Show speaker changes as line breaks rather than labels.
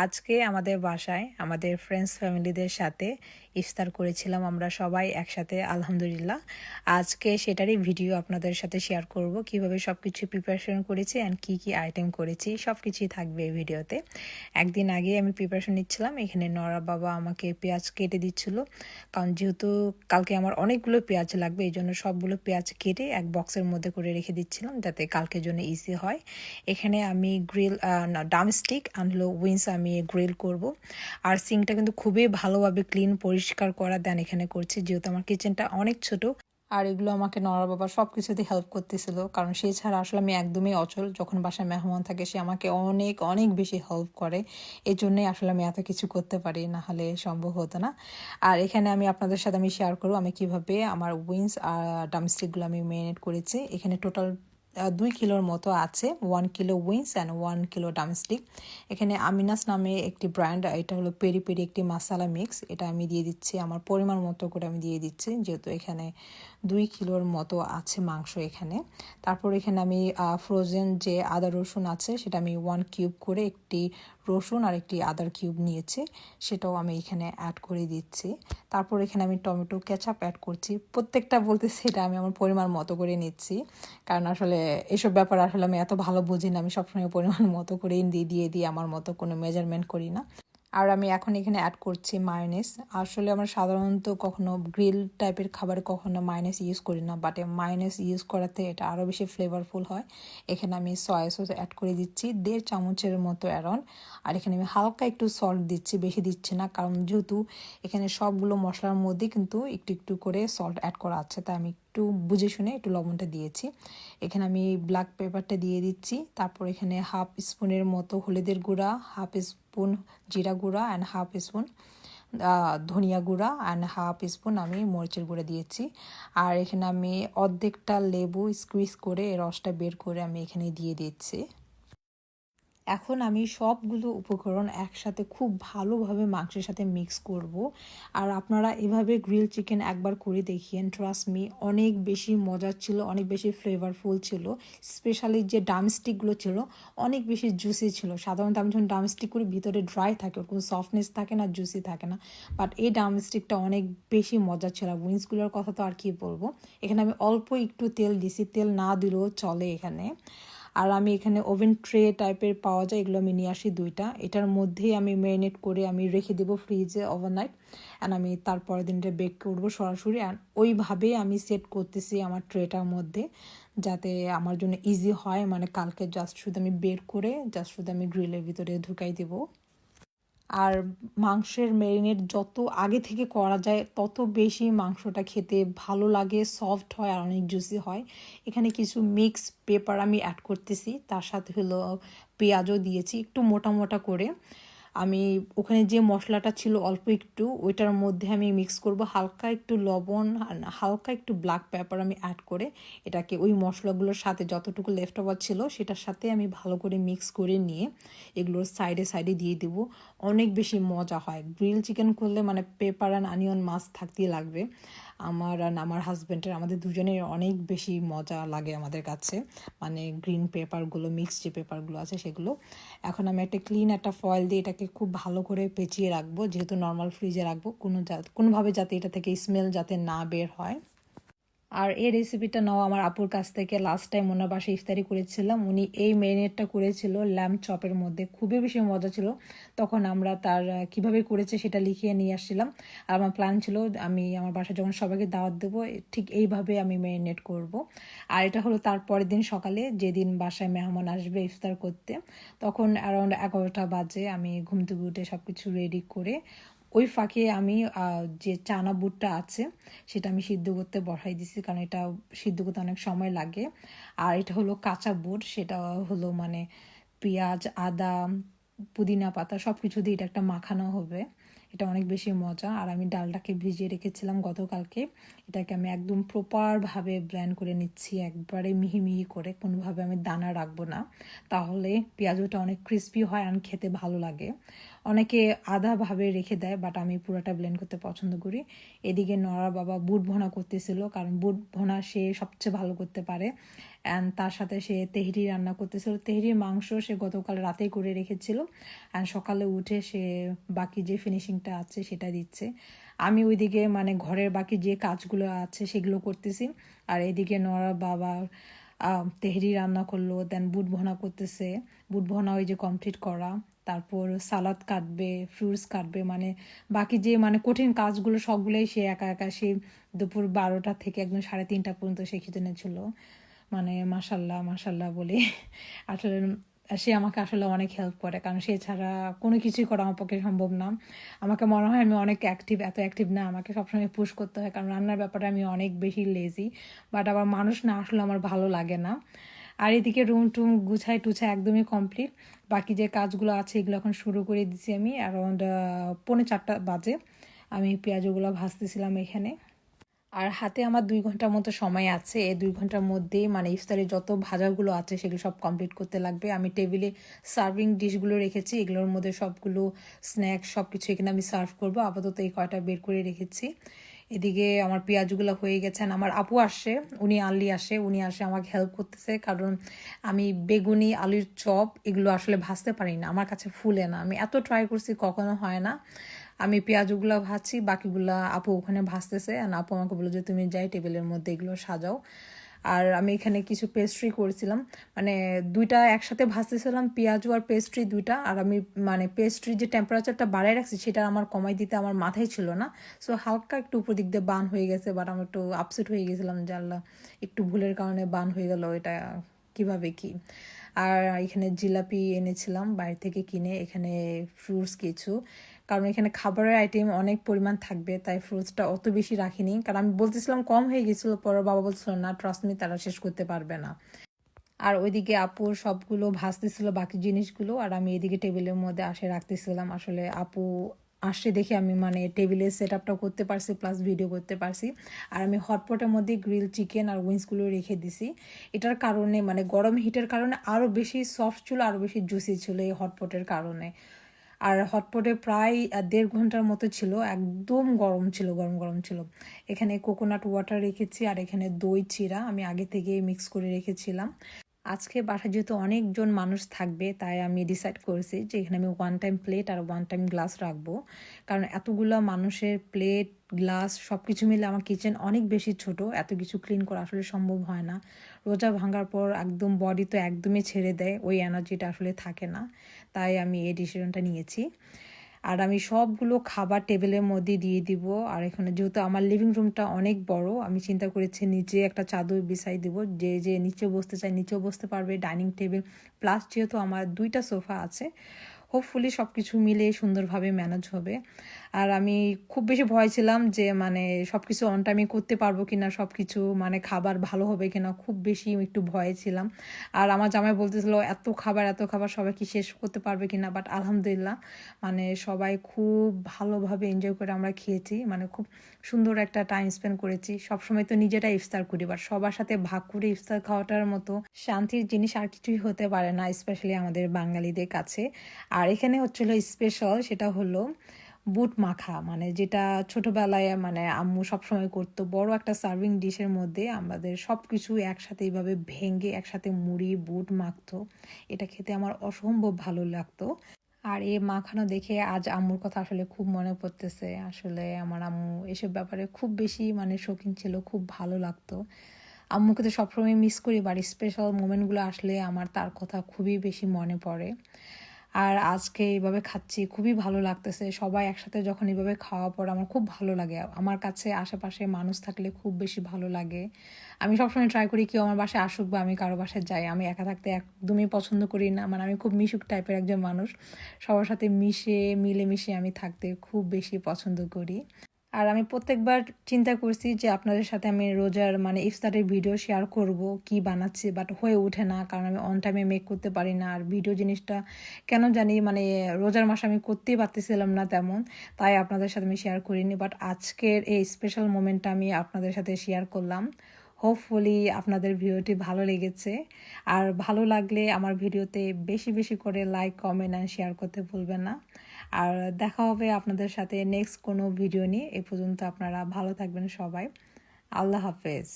আজকে আমাদের বাসায় আমাদের ফ্রেন্ডস ফ্যামিলিদের সাথে ইফতার করেছিলাম আমরা সবাই একসাথে, আলহামদুলিল্লাহ। আজকে সেটারই ভিডিও আপনাদের সাথে শেয়ার করব, কীভাবে সব কিছু প্রিপারেশন করেছি অ্যান্ড কী কী আইটেম করেছি সব কিছুই থাকবে এই ভিডিওতে একদিন আগে আমি প্রিপারেশন নিচ্ছিলাম, এখানে নরা বাবা আমাকে পেঁয়াজ কেটে দিচ্ছিল। কারণ যেহেতু কালকে আমার অনেকগুলো পেঁয়াজ লাগবে, এই জন্য সবগুলো পেঁয়াজ কেটে এক বক্সের মধ্যে করে রেখে দিচ্ছিলাম, যাতে কালকের জন্য ইজি হয়। এখানে আমি গ্রিল ডামস্টিক আনলো উইন্স আমি গ্রিল করব। আর সিংটা কিন্তু খুবই ভালোভাবে ক্লিন পরিষ্কার করা দেন এখানে করছি। যেহেতু আমার কিচেনটা অনেক ছোট, আর এগুলো আমাকে নরা বাবা সব কিছুতে হেল্প করতেছিল। কারণ সে ছাড়া আসলে আমি একদমই অচল। যখন বাসায় মেহমান থাকে, সে আমাকে অনেক অনেক বেশি হেল্প করে। এই জন্যই আসলে আমি এত কিছু করতে পারি, না হলে সম্ভব হতো না। আর এখানে আমি আপনাদের সাথে আমি শেয়ার করব, আমি কীভাবে আমার উইংস আর ডামস্টিকগুলো আমি মেরিনেট করেছি। এখানে টোটাল দুই কিলোর মতো আছে one kilo wings and one kilo drumstick এখানে আমিনাস নামে একটি ব্র্যান্ড এটা হলো পেরি পেরি একটি মশালা মিক্স এটা আমি দিয়ে দিচ্ছি, আমার পরিমাণ মতো করে আমি দিয়ে দিচ্ছি, যেহেতু এখানে দুই কিলোর মতো আছে মাংস এখানে। তারপর এখানে আমি ফ্রোজেন যে আদা রসুন আছে, সেটা আমি ওয়ান কিউব করে একটি রসুন আর একটি আদার কিউব নিয়েছি, সেটাও আমি এখানে অ্যাড করে দিচ্ছি। তারপর এখানে আমি টমেটো কেচাপ অ্যাড করছি। প্রত্যেকটা বলতে সেটা আমি আমার পরিমাণ মতো করে নিচ্ছি। কারণ আসলে এসব ব্যাপার আসলে আমি এত ভালো বুঝি না, আমি সবসময় পরিমাণ মতো করেই দিয়ে দিয়ে দিই আমার মতো কোনো মেজারমেন্ট করি না। আর আমি এখন এখানে অ্যাড করছি মায়োনেস আসলে আমরা সাধারণত কখনো গ্রিল টাইপের খাবারে কখনো মায়োনেস ইউজ করি না বাট মায়োনেস ইউজ করাতে এটা আরও বেশি ফ্লেভারফুল হয়। এখানে আমি সয়া সস অ্যাড করে দিচ্ছি, দেড় চামচের মতো অ্যারন আর এখানে আমি হালকা একটু সল্ট দিচ্ছি, বেশি দিচ্ছি না, কারণ যেহেতু এখানে সবগুলো মশলার মধ্যে কিন্তু একটু একটু করে সল্ট অ্যাড করা আছে, তাই আমি একটু বুঝে শুনে একটু লবণটা দিয়েছি। এখানে আমি ব্ল্যাক পেপারটা দিয়ে দিচ্ছি। তারপর এখানে হাফ স্পুনের মতো হলুদের গুঁড়া হাফ স্পুন জিরা গুঁড়া অ্যান্ড হাফ স্পুন ধনিয়া গুঁড়া অ্যান্ড হাফ স্পুন আমি মরিচের গুঁড়া দিয়েছি। আর এখানে আমি অর্ধেকটা লেবু স্কুইজ করে রসটা বের করে আমি এখানে দিয়ে দিচ্ছি। এখন আমি সবগুলো উপকরণ একসাথে খুব ভালোভাবে মাংসের সাথে মিক্স করব। আর আপনারা এভাবে গ্রিল চিকেন একবার করে দেখিয়েন ট্রাস্ট মি অনেক বেশি মজার ছিল, অনেক বেশি ফ্লেভারফুল ছিল স্পেশালি যে ডামস্টিকগুলো ছিল, অনেক বেশি জুসি ছিল। সাধারণত আমি যখন ডামস্টিক করি, ভিতরে ড্রাই থাকে, ওর কোনো সফটনেস থাকে না জুসি থাকে না। বাট এই ডামস্টিকটা অনেক বেশি মজার ছিল। উইন্সগুলোর কথা তো আর কি বলব? এখানে আমি অল্প একটু তেল দিছি, তেল না দিলেও চলে এখানে। আর আমি এখানে ওভেন ট্রে টাইপের পাওয়া যায়, এগুলো আমি নিয়ে আসি দুইটা। এটার মধ্যেই আমি ম্যারিনেট করে আমি রেখে দেবো ফ্রিজে ওভারনাইট অ্যান্ড আমি তারপরের দিনটা বেক করব সরাসরি। অ্যান্ড ওইভাবেই আমি সেট করতেছি আমার ট্রেটার মধ্যে, যাতে আমার জন্য ইজি হয়। মানে কালকে জাস্ট শুধু আমি বের করে জাস্ট শুধু আমি গ্রিলের ভিতরে ঢুকাই দেবো। আর মাংসের ম্যারিনেট যত আগে থেকে করা যায়, তত বেশি মাংসটা খেতে ভালো লাগে সফট হয় আর অনেক জুসি হয়। এখানে কিছু মিক্স পেপার আমি অ্যাড করতেছি, তার সাথে হলো পেঁয়াজও দিয়েছি, একটু মোটা মোটা করে। আমি ওখানে যে মশলাটা ছিল অল্প একটু, ওইটার মধ্যে আমি মিক্স করব হালকা একটু লবণ, হালকা একটু ব্ল্যাক পেপার আমি অ্যাড করে এটাকে ওই মশলাগুলোর সাথে যতটুকু লেফট ওভার ছিল সেটার সাথে আমি ভালো করে মিক্স করে নিয়ে এগুলোর সাইডে সাইডে দিয়ে দিব। অনেক বেশি মজা হয়। গ্রিল চিকেন করলে মানে পেপার অ্যান্ড আনিয়ন মাছ থাকতেই লাগবে। আমার আর আমার হাজব্যান্ডের আমাদের দুজনের অনেক বেশি মজা লাগে আমাদের কাছে। মানে গ্রিন পেপারগুলো মিক্স যে পেপারগুলো আছে সেগুলো। এখন আমি একটা ক্লিন একটা ফয়েল দিয়ে এটাকে খুব ভালো করে পেঁচিয়ে রাখব। যেহেতু নর্মাল ফ্রিজে রাখব, কোনো কোনোভাবে যাতে এটা থেকে স্মেল যাতে না বের হয়। আর এই রেসিপিটা নাও আমার আপুর কাছ থেকে। লাস্ট টাইম ওনার বাসায় ইফতারি করেছিলাম, উনি এই মেরিনেটটা করেছিল ল্যাম্প চপের মধ্যে। খুবই বেশি মজা ছিল। তখন আমরা তার কীভাবে করেছে সেটা লিখিয়ে নিয়ে আসছিলাম। আর আমার প্ল্যান ছিল, আমি আমার বাসায় যখন সবাইকে দাওয়াত দেবো, ঠিক এইভাবে আমি মেরিনেট করব। আর এটা হলো তার পরের দিন সকালে, যেদিন বাসায় মেহমান আসবে ইফতার করতে। তখন অ্যারাউন্ড এগারোটা বাজে আমি ঘুম থেকে উঠে সব কিছু রেডি করে ওই ফাঁকে আমি যে চানা বুটটা আছে, সেটা আমি সিদ্ধ করতে বসাই দিছি, কারণ এটা সিদ্ধ করতে অনেক সময় লাগে। আর এটা হলো কাঁচা বুট, সেটা হলো মানে পেঁয়াজ, আদা, পুদিনা পাতা সব কিছু দিয়ে এটা একটা মাখানো হবে। এটা অনেক বেশি মজা। আর আমি ডালটাকে ভিজিয়ে রেখেছিলাম গতকালকে। এটাকে আমি একদম প্রপারভাবে ব্র্যান্ড করে নিচ্ছি, একবারে মিহি মিহি করে। কোনোভাবে আমি দানা রাখব না। তাহলে পেঁয়াজটা অনেক ক্রিস্পি হয় আর খেতে ভালো লাগে। অনেকে আধাভাবে রেখে দেয় বাট আমি পুরোটা ব্লেন্ড করতে পছন্দ করি। এদিকে নড়ার বাবা বুট ভনা করতেছিল, কারণ বুট ভোনা সে সবচেয়ে ভালো করতে পারে। অ্যান্ড তার সাথে সে তেহরি রান্না করতেছিল। তেহরির মাংস সে গতকাল রাতেই করে রেখেছিল। অ্যান্ড সকালে উঠে সে বাকি যে ফিনিশিংটা আছে সেটা দিচ্ছে। আমি ওইদিকে মানে ঘরের বাকি যে কাজগুলো আছে সেগুলো করতেছি। আর এদিকে নরা বাবা তেহরি রান্না করল দেন বুট ভোনা করতেছে। বুট ভনা ওই যে কমপ্লিট করা। তারপর সালাদ কাটবে ফ্রুটস কাটবে মানে বাকি যে মানে কঠিন কাজগুলো সবগুলোই সে একা একা, সে দুপুর বারোটা থেকে একদম সাড়ে তিনটা পর্যন্ত সে খিচুনে ছিল মানে মাসাল্লাহ মাসাল্লাহ বলে। আসলে সে আমাকে আসলে অনেক হেল্প করে, কারণ সে ছাড়া কোনো কিছুই করা আমার পক্ষে সম্ভব না। আমাকে মনে হয় আমি অনেক অ্যাক্টিভ এত অ্যাক্টিভ না, আমাকে সবসময় পুশ করতে হয়, কারণ রান্নার ব্যাপারে আমি অনেক বেশি লেজি বাট আবার মানুষ না আসলে আমার ভালো লাগে না। আর এদিকে রুম টুম গুছাই টুছাই একদমই কমপ্লিট বাকি যে কাজগুলো আছে, এগুলো এখন শুরু করে দিছি আমি অ্যারাউন্ড পৌনে চারটা বাজে। আমি পেঁয়াজগুলো ভাজতেছিলাম এখানে। আর হাতে আমার দুই ঘণ্টার মতো সময় আছে। এই দুই ঘণ্টার মধ্যেই মানে ইফতারের যত ভাজাগুলো আছে, সেগুলো সব কমপ্লিট করতে লাগবে। আমি টেবিলে সার্ভিং ডিশগুলো রেখেছি। এগুলোর মধ্যে সবগুলো স্ন্যাক্স সব কিছু এখানে আমি সার্ভ করব। আপাতত এই কয়টা বের করে রেখেছি। এদিকে আমার পেঁয়াজগুলো হয়ে গেছেন আমার আপু আসে, উনি আনলি আসে, উনি আসে আমাকে হেল্প করতেছে, কারণ আমি বেগুনি, আলুর চপ এগুলো আসলে ভাজতে পারি না, আমার কাছে ফুলে না, আমি এত ট্রাই করছি কখনো হয় না। আমি পেঁয়াজগুলো ভাজছি, বাকিগুলো আপু ওখানে ভাজতেছে আর আপু আমাকে বলল যে, তুমি যাই টেবিলের মধ্যে এগুলো সাজাও। আর আমি এখানে কিছু পেস্ট্রি করেছিলাম। মানে দুইটা একসাথে ভাসতেছিলাম পেঁয়াজু আর পেস্ট্রি দুইটা। আর আমি মানে পেস্ট্রি যে টেম্পারেচারটা বাড়ায় রাখছি, সেটা আমার কমাই দিতে আমার মাথায় ছিল না। সো হালকা একটু উপর দিক দিয়ে বান হয়ে গেছে বাট আমি একটু আপসেট হয়ে গেছিলাম আল্লাহ, একটু ভুলের কারণে বান হয়ে গেল এটা কীভাবে কি? আর এখানে জিলাপি এনেছিলাম, বাইরে থেকে কিনে এখানে ফ্রুটস কিছু। কারণ এখানে খাবারের আইটেম অনেক পরিমাণ থাকবে, তাই ফ্রুটসটা অত বেশি রাখিনি। কারণ আমি বলতেছিলাম কম হয়ে গেছিল, পরে বাবা বলছিল, না ট্রাস্ট মি তারা শেষ করতে পারবে না। আর ওইদিকে আপু সবগুলো ভাজতেছিল, বাকি জিনিসগুলো, আর আমি এদিকে টেবিলের মধ্যে আসে রাখতেছিলাম। আসলে আপু আসে দেখে আমি মানে টেবিলের সেট আপটা করতে পারছি প্লাস ভিডিও করতে পারছি। আর আমি হটপটের মধ্যে গ্রিল চিকেন আর উইংসগুলো রেখে দিছি। এটার কারণে মানে গরম হিটের কারণে আরও বেশি সফট ছিল আরও বেশি জুসি ছিল এই হটপটের কারণে। আর হটপটে প্রায় দেড় ঘণ্টার মতো ছিল, একদম গরম ছিল, গরম গরম ছিল। এখানে কোকোনাট ওয়াটার রেখেছি আর এখানে দই, চিরা আমি আগে থেকে মিক্স করে রেখেছিলাম। আজকে বাসায় যেহেতু অনেকজন মানুষ থাকবে, তাই আমি ডিসাইড করেছি যে এখানে আমি ওয়ান টাইম প্লেট আর ওয়ান টাইম গ্লাস রাখব। কারণ এতগুলো মানুষের প্লেট গ্লাস সব কিছু মিলে আমার কিচেন অনেক বেশি ছোট, এত কিছু ক্লিন করা আসলে সম্ভব হয় না। রোজা ভাঙার পর একদম বডি তো একদমই ছেড়ে দেয়, ওই এনার্জিটা আসলে থাকে না। তাই আমি এই ডিসিশনটা নিয়েছি। আর আমি সবগুলো খাবার টেবিলের মধ্যে দিয়ে দিব। আর এখানে যেহেতু আমার লিভিং রুমটা অনেক বড়, আমি চিন্তা করেছি নিচে একটা চাদর বিছাই দিব। যে যে নিচে বসতে চাই নিচেও বসতে পারবে ডাইনিং টেবিল প্লাস যেহেতু আমার দুইটা সোফা আছে হোপফুলি সব কিছু মিলে সুন্দরভাবে ম্যানেজ হবে। আর আমি খুব বেশি ভয় ছিলাম যে মানে সব কিছু অন টাইমে করতে পারব কিনা সব কিছু মানে খাবার ভালো হবে কিনা, খুব বেশি একটু ভয়ে ছিলাম। আর আমার জামাই বলতেছিল, এত খাবার এত খাবার সবাই কি শেষ করতে পারবে কিনা? বাট আলহামদুলিল্লাহ মানে সবাই খুব ভালোভাবে এনজয় করে আমরা খেয়েছি। মানে খুব সুন্দর একটা টাইম স্পেন্ড করেছি। সবসময় তো নিজেরা ইফতার করি বাট সবার সাথে ভাগ করে ইফতার খাওয়াটার মতো শান্তির জিনিস আর কিছুই হতে পারে না স্পেশালি আমাদের বাঙালিদের কাছে। আর এখানে হচ্ছিল স্পেশাল সেটা হলো বুট মাখা মানে যেটা ছোটবেলায় মানে আম্মু সবসময় করতো। বড় একটা সার্ভিং ডিশের মধ্যে আমাদের সব কিছু একসাথে এইভাবে ভেঙে একসাথে মুড়ি, বুট মাখতো। এটা খেতে আমার অসম্ভব ভালো লাগতো। আর এ মাখানো দেখে আজ আম্মুর কথা আসলে খুব মনে পড়তেছে। আসলে আমার আম্মু এসব ব্যাপারে খুব বেশি মানে শৌখিন ছিল, খুব ভালো লাগতো। আম্মুকে তো সবসময় মিস করি বাড়ির স্পেশাল মোমেন্টগুলো আসলে আমার তার কথা খুবই বেশি মনে পড়ে। আর আজকে এইভাবে খাচ্ছি, খুবই ভালো লাগতেছে। সবাই একসাথে যখন এইভাবে খাওয়া পর আমার খুব ভালো লাগে। আমার কাছে আশেপাশে মানুষ থাকলে খুব বেশি ভালো লাগে। আমি সবসময় ট্রাই করি কেউ আমার বাসায় আসুক বা আমি কারও বাসায় যাই। আমি একা থাকতে একদমই পছন্দ করি না। মানে আমি খুব মিশুক টাইপের একজন মানুষ। সবার সাথে মিশে, মিলেমিশে আমি থাকতে খুব বেশি পছন্দ করি। আর আমি প্রত্যেকবার চিন্তা করছি যে আপনাদের সাথে আমি রোজার মানে ইফতারের ভিডিও শেয়ার করব, কি বানাচ্ছি বাট হয়ে ওঠে না, কারণ আমি অন টাইমে মেক করতে পারি না। আর ভিডিও জিনিসটা কেন জানি মানে রোজার মাসে আমি করতেই পারতেছিলাম না তেমন, তাই আপনাদের সাথে আমি শেয়ার করিনি। বাট আজকের এই স্পেশাল মোমেন্টটা আমি আপনাদের সাথে শেয়ার করলাম। হোপফুলি আপনাদের ভিডিওটি ভালো লেগেছে। আর ভালো লাগলে আমার ভিডিওতে বেশি বেশি করে লাইক কমেন্ট অ্যান্ড শেয়ার করতে ভুলবেন না। আর দেখা হবে আপনাদের সাথে নেক্সট কোনো ভিডিও নিয়ে। এ পর্যন্ত আপনারা ভালো থাকবেন সবাই। আল্লাহ হাফেজ।